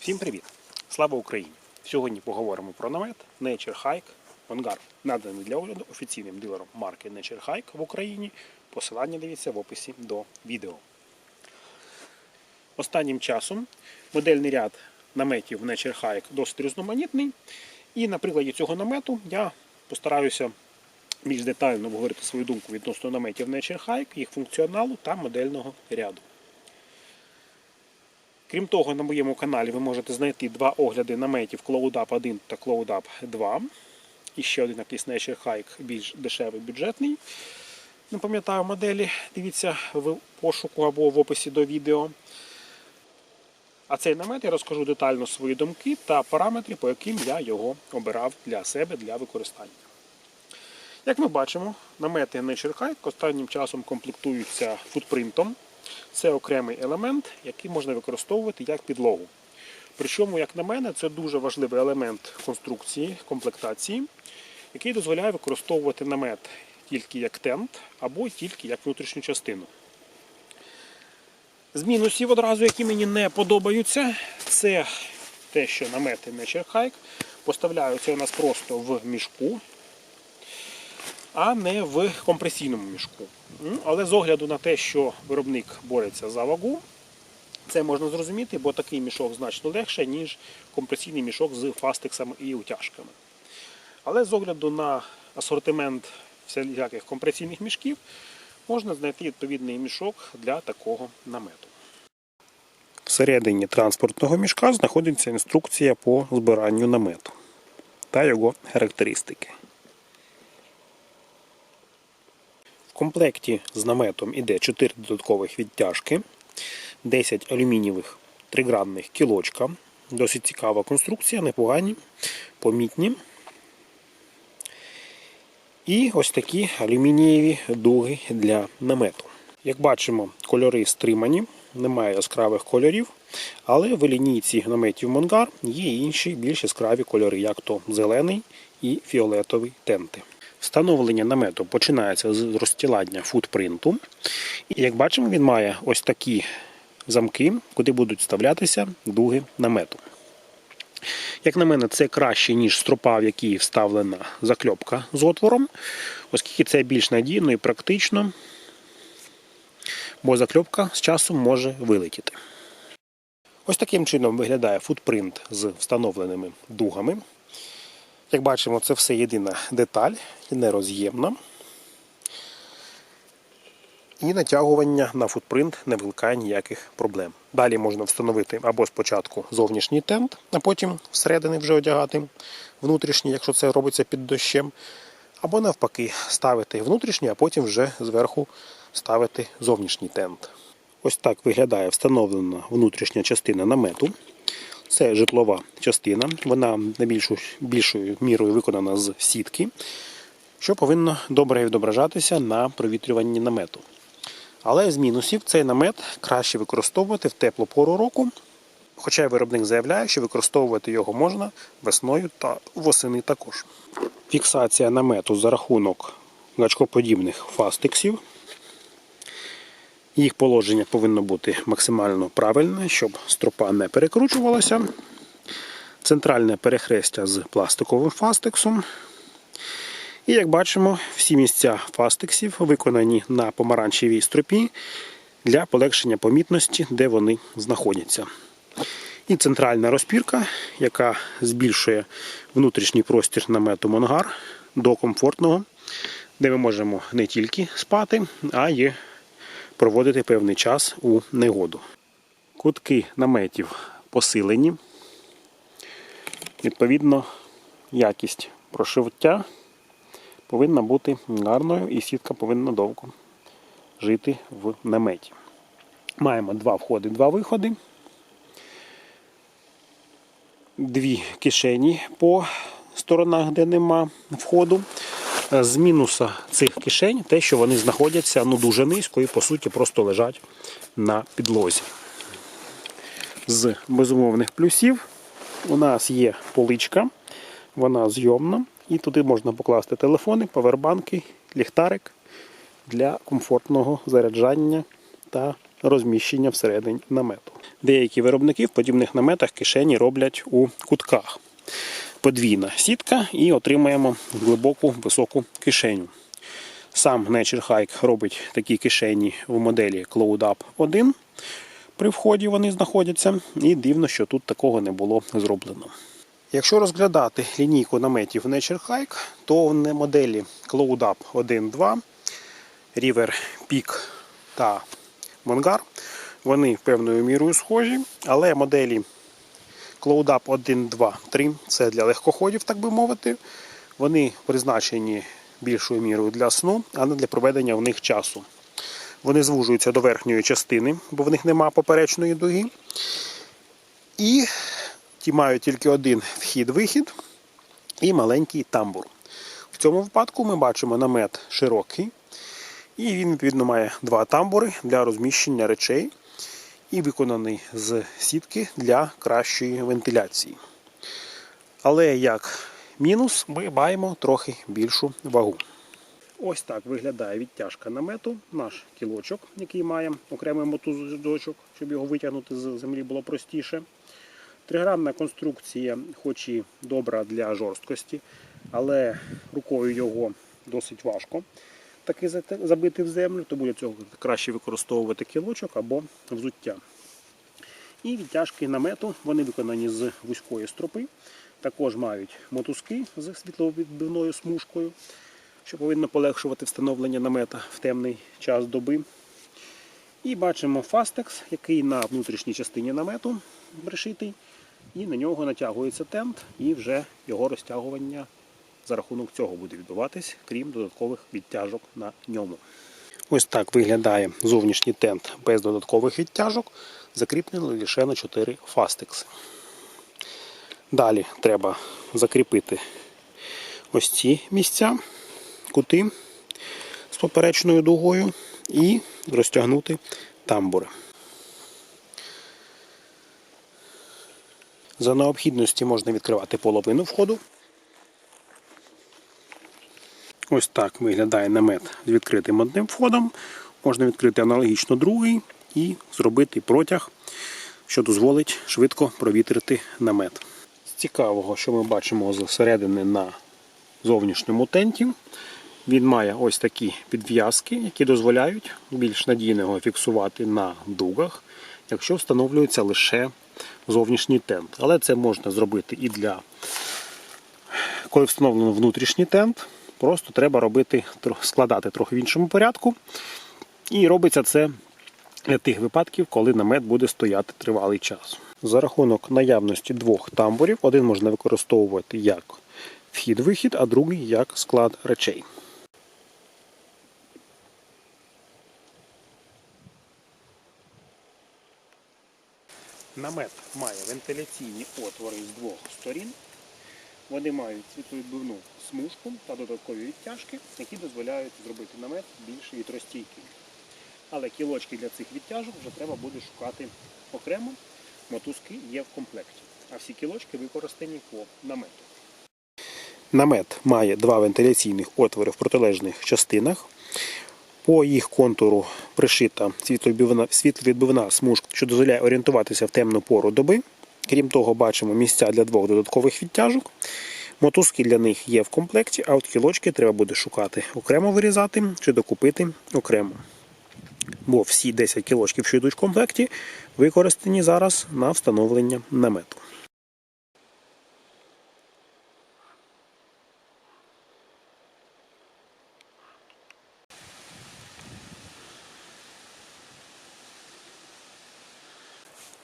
Всім привіт! Слава Україні! Сьогодні поговоримо про намет Nature Hike Vanguard, наданий для огляду офіційним дилером марки Nature Hike в Україні. Посилання дивіться в описі до відео. Останнім часом модельний ряд наметів Nature Hike досить різноманітний. І на прикладі цього намету я постараюся більш детально обговорити свою думку відносно наметів Nature Hike, їх функціоналу та модельного ряду. Крім того, на моєму каналі ви можете знайти два огляди наметів CloudUp 1 та CloudUp 2. І ще один якийсь Nature Hike більш дешевий бюджетний. Не пам'ятаю моделі, дивіться в пошуку або в описі до відео. А цей намет я розкажу детально свої думки та параметри, по яким я його обирав для себе для використання. Як ми бачимо, намети Nature Hike останнім часом комплектуються футпринтом. Це окремий елемент, який можна використовувати як підлогу. Причому, як на мене, це дуже важливий елемент конструкції, комплектації, який дозволяє використовувати намет тільки як тент або тільки як внутрішню частину. З мінусів одразу, які мені не подобаються, це те, що намети Nature Hike поставляються у нас просто в мішку, а не в компресійному мішку. Але з огляду на те, що виробник бореться за вагу, це можна зрозуміти, бо такий мішок значно легше, ніж компресійний мішок з фастексами і утяжками. Але з огляду на асортимент всіляких компресійних мішків, можна знайти відповідний мішок для такого намету. Всередині транспортного мішка знаходиться інструкція по збиранню намету та його характеристики. В комплекті з наметом іде 4 додаткових відтяжки, 10 алюмінієвих тригранних кілочка. Досить цікава конструкція, непогані, помітні. І ось такі алюмінієві дуги для намету. Як бачимо, кольори стримані, немає яскравих кольорів, але в лінійці наметів Монгар є інші більш яскраві кольори, як то зелений і фіолетовий тенти. Встановлення намету починається з розстілання футпринту. І як бачимо, він має ось такі замки, куди будуть вставлятися дуги намету. Як на мене, це краще, ніж стропа, в якій вставлена закльопка з отвором, оскільки це більш надійно і практично, бо закльопка з часом може вилетіти. Ось таким чином виглядає футпринт з встановленими дугами. Як бачимо, це все єдина деталь, нероз'ємна. І натягування на футпринт не викликає ніяких проблем. Далі можна встановити або спочатку зовнішній тент, а потім всередини вже одягати внутрішній, якщо це робиться під дощем. Або навпаки, ставити внутрішній, а потім вже зверху ставити зовнішній тент. Ось так виглядає встановлена внутрішня частина намету. Це житлова частина, вона найбільшою більшою мірою виконана з сітки, що повинно добре відображатися на провітрюванні намету. Але з мінусів цей намет краще використовувати в теплу пору року, хоча виробник заявляє, що використовувати його можна весною та восени також. Фіксація намету за рахунок гачкоподібних фастексів. Їх положення повинно бути максимально правильне, щоб стропа не перекручувалася. Центральне перехрестя з пластиковим фастексом. І як бачимо, всі місця фастексів виконані на помаранчевій стропі для полегшення помітності, де вони знаходяться. І центральна розпірка, яка збільшує внутрішній простір намету Монгар до комфортного, де ми можемо не тільки спати, а й проводити певний час у негоду. Кутки наметів посилені. Відповідно, якість прошивття повинна бути гарною і сітка повинна довго жити в наметі. Маємо два входи, два виходи. Дві кишені по сторонах, де нема входу. З мінуса цих кишень те, що вони знаходяться ну, дуже низько і по суті просто лежать на підлозі. З безумовних плюсів у нас є поличка, вона зйомна, і туди можна покласти телефони, павербанки, ліхтарик для комфортного заряджання та розміщення всередині намету. Деякі виробники в подібних наметах кишені роблять у кутках. Подвійна сітка і отримаємо глибоку високу кишеню. Сам Nature Hike робить такі кишені в моделі Cloud Up 1. При вході вони знаходяться, і дивно, що тут такого не було зроблено. Якщо розглядати лінійку наметів Nature Hike, то в моделі Cloud Up 1.2, River Peak та Монгар вони певною мірою схожі, але моделі Up 1, 2, 3 це для легкоходів, так би мовити. Вони призначені більшою мірою для сну, а не для проведення в них часу. Вони звужуються до верхньої частини, бо в них нема поперечної дуги. І ті мають тільки один вхід-вихід і маленький тамбур. В цьому випадку ми бачимо намет широкий, і він, відповідно, має два тамбури для розміщення речей і виконаний з сітки для кращої вентиляції. Але як мінус, ми маємо трохи більшу вагу. Ось так виглядає відтяжка намету, наш кілочок, який має окремий мотузочок, щоб його витягнути з землі було простіше. Тригранна конструкція, хоч і добра для жорсткості, але рукою його досить важко таки зате- забити в землю, тому для цього краще використовувати кілочок або взуття. І відтяжки намету вони виконані з вузької стропи. Також мають мотузки з світловідбивною смужкою, що повинно полегшувати встановлення намета в темний час доби. І бачимо фастекс, який на внутрішній частині намету пришитий, і на нього натягується тент, і вже його розтягування за рахунок цього буде відбуватись, крім додаткових відтяжок на ньому. Ось так виглядає зовнішній тент без додаткових відтяжок, закріплений лише на 4 фастекси. Далі треба закріпити ось ці місця, кути з поперечною дугою і розтягнути тамбури. За необхідності можна відкривати половину входу. Ось так виглядає намет з відкритим одним входом. Можна відкрити аналогічно другий і зробити протяг, що дозволить швидко провітрити намет. З цікавого, що ми бачимо зсередини на зовнішньому тенті, він має ось такі підв'язки, які дозволяють більш надійно фіксувати на дугах, якщо встановлюється лише зовнішній тент. Але це можна зробити і для коли встановлено внутрішній тент. Просто треба робити, складати трохи в іншому порядку. І робиться це для тих випадків, коли намет буде стояти тривалий час. За рахунок наявності двох тамбурів, один можна використовувати як вхід-вихід, а другий як склад речей. Намет має вентиляційні отвори з двох сторін. Вони мають світловідбивну смужку та додаткові відтяжки, які дозволяють зробити намет більш вітростійким. Але кілочки для цих відтяжок вже треба буде шукати окремо. Мотузки є в комплекті, а всі кілочки використані по намету. Намет має два вентиляційних отвори в протилежних частинах. По їх контуру пришита світловідбивна, смужка, що дозволяє орієнтуватися в темну пору доби. Крім того, бачимо місця для двох додаткових відтяжок. Мотузки для них є в комплекті, а от кілочки треба буде шукати окремо вирізати чи докупити окремо. Бо всі 10 кілочків, що йдуть в комплекті, використані зараз на встановлення намету.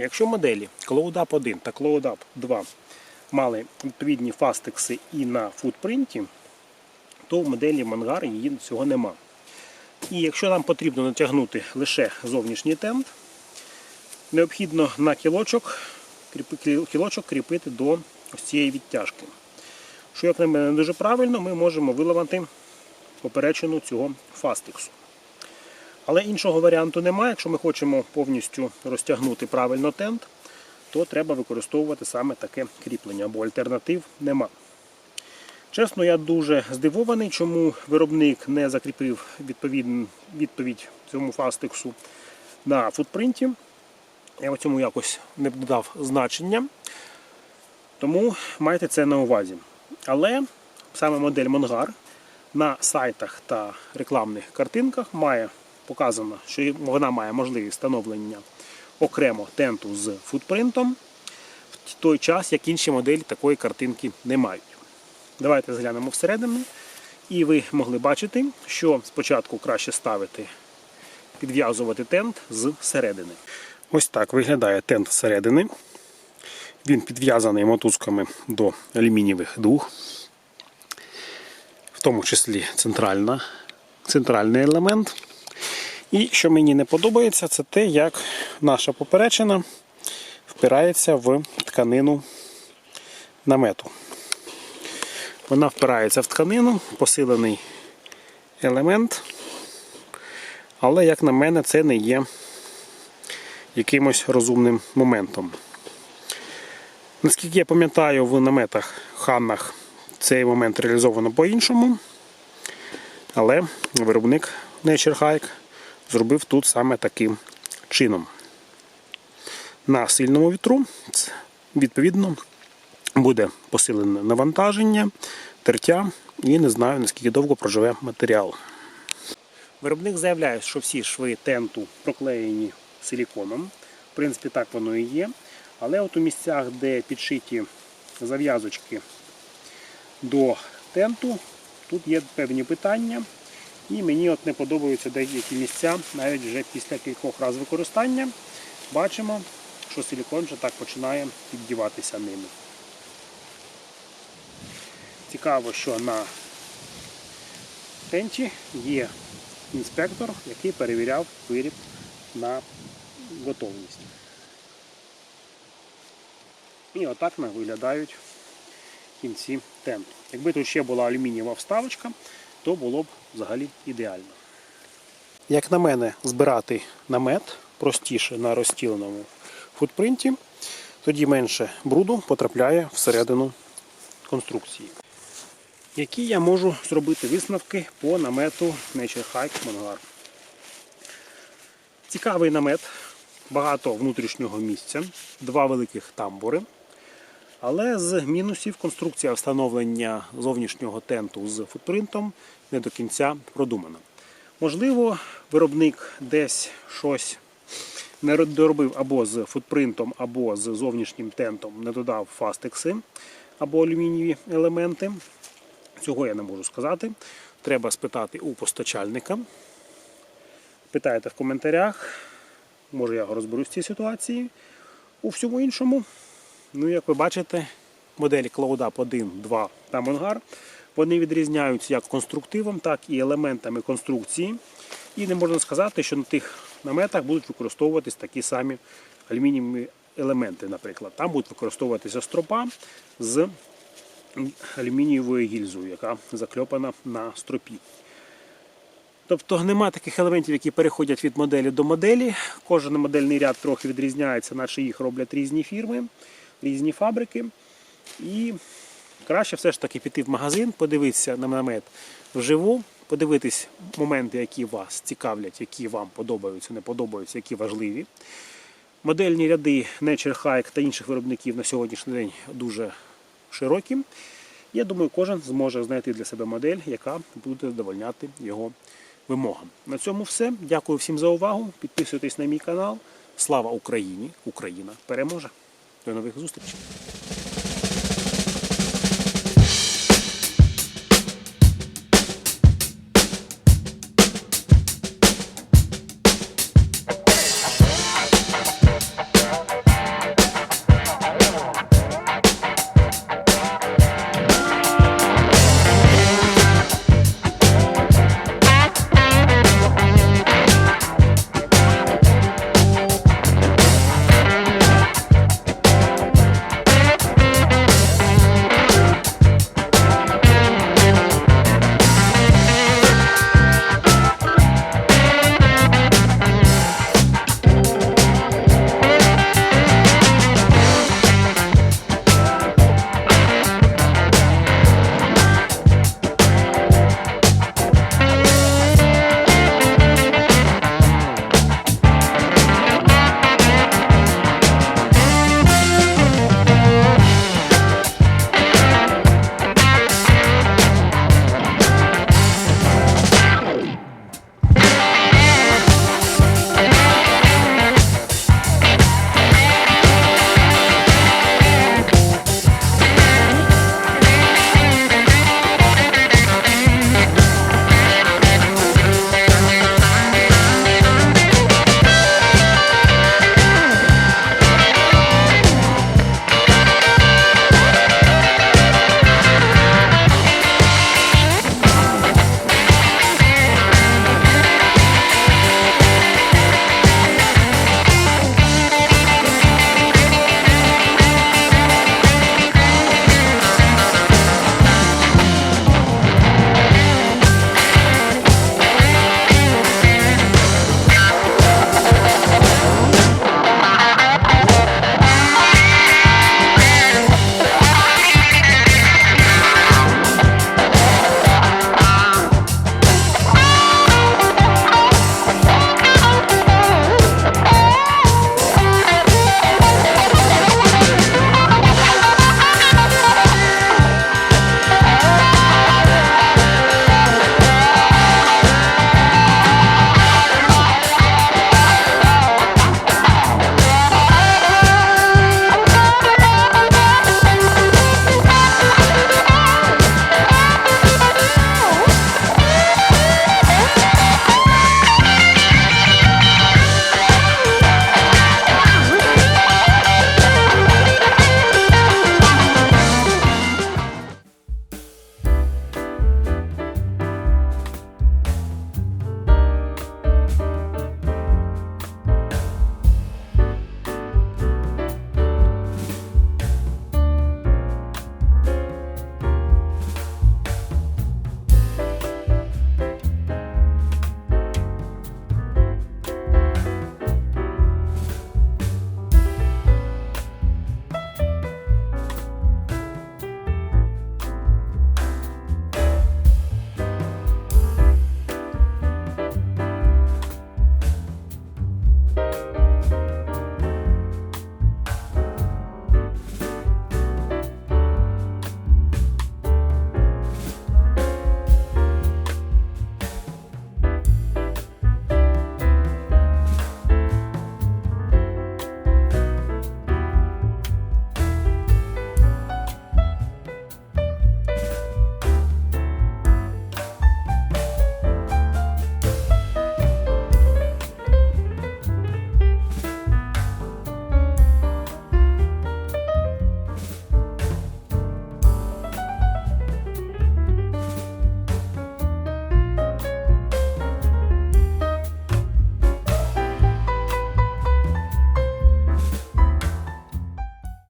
Якщо моделі CloudUp 1 та CloudUp 2 мали відповідні фастекси і на футпринті, то в моделі Mangar її цього нема. І якщо нам потрібно натягнути лише зовнішній тент, необхідно на кілочок, кілочок кріпити до ось цієї відтяжки. Що, як на мене, не дуже правильно, ми можемо виламати поперечину цього фастексу. Але іншого варіанту немає. Якщо ми хочемо повністю розтягнути правильно тент, то треба використовувати саме таке кріплення, бо альтернатив нема. Чесно, я дуже здивований, чому виробник не закріпив відповідь цьому фастексу на футпринті. Я в цьому якось не додав значення. Тому майте це на увазі. Але саме модель Монгар на сайтах та рекламних картинках має показано, що вона має можливість встановлення окремо тенту з футпринтом в той час, як інші моделі такої картинки не мають. Давайте заглянемо всередину. І ви могли бачити, що спочатку краще ставити, підв'язувати тент з середини. Ось так виглядає тент зсередини. Він підв'язаний мотузками до алюмінієвих дуг, в тому числі центральний елемент. І що мені не подобається, це те, як наша поперечина впирається в тканину намету. Вона впирається в тканину, посилений елемент. Але, як на мене, це не є якимось розумним моментом. Наскільки я пам'ятаю, в наметах Ханнах цей момент реалізовано по-іншому. Але виробник Nature Hike зробив тут саме таким чином. На сильному вітру, відповідно, буде посилене навантаження, тертя і не знаю наскільки довго проживе матеріал. Виробник заявляє, що всі шви тенту проклеєні силіконом. В принципі, так воно і є. Але от у місцях, де підшиті зав'язочки до тенту, тут є певні питання. І мені от не подобаються деякі місця, навіть вже після кількох разів використання. Бачимо, що силікон вже так починає піддіватися ними. Цікаво, що на тенті є інспектор, який перевіряв виріб на готовність. І отак виглядають кінці тенту. Якби тут ще була алюмінієва вставочка, то було б взагалі ідеально. Як на мене, збирати намет простіше на розстіленому футпринті, тоді менше бруду потрапляє всередину конструкції. Які я можу зробити висновки по намету Nature Hike Mongar? Цікавий намет, багато внутрішнього місця, два великих тамбури. Але з мінусів конструкція встановлення зовнішнього тенту з футпринтом не до кінця продумана. Можливо, виробник десь щось не доробив або з футпринтом, або з зовнішнім тентом, не додав фастекси або алюмінієві елементи. Цього я не можу сказати. Треба спитати у постачальника. Питайте в коментарях. Може я розберусь в цій ситуації. У всьому іншому. Ну, як ви бачите, моделі CloudUp 1, 2 та Mongar, вони відрізняються як конструктивом, так і елементами конструкції. І не можна сказати, що на тих наметах будуть використовуватись такі самі алюмінієві елементи, наприклад. Там будуть використовуватися стропа з алюмінієвою гільзою, яка закльопана на стропі. Тобто нема таких елементів, які переходять від моделі до моделі. Кожен модельний ряд трохи відрізняється, наче їх роблять різні фірми, різні фабрики. І краще все ж таки піти в магазин, подивитися на намет вживу, подивитись моменти, які вас цікавлять, які вам подобаються, не подобаються, які важливі. Модельні ряди Nature Hike та інших виробників на сьогоднішній день дуже широкі. Я думаю, кожен зможе знайти для себе модель, яка буде задовольняти його вимогам. На цьому все. Дякую всім за увагу. Підписуйтесь на мій канал. Слава Україні! Україна переможе! До нових зустрічей!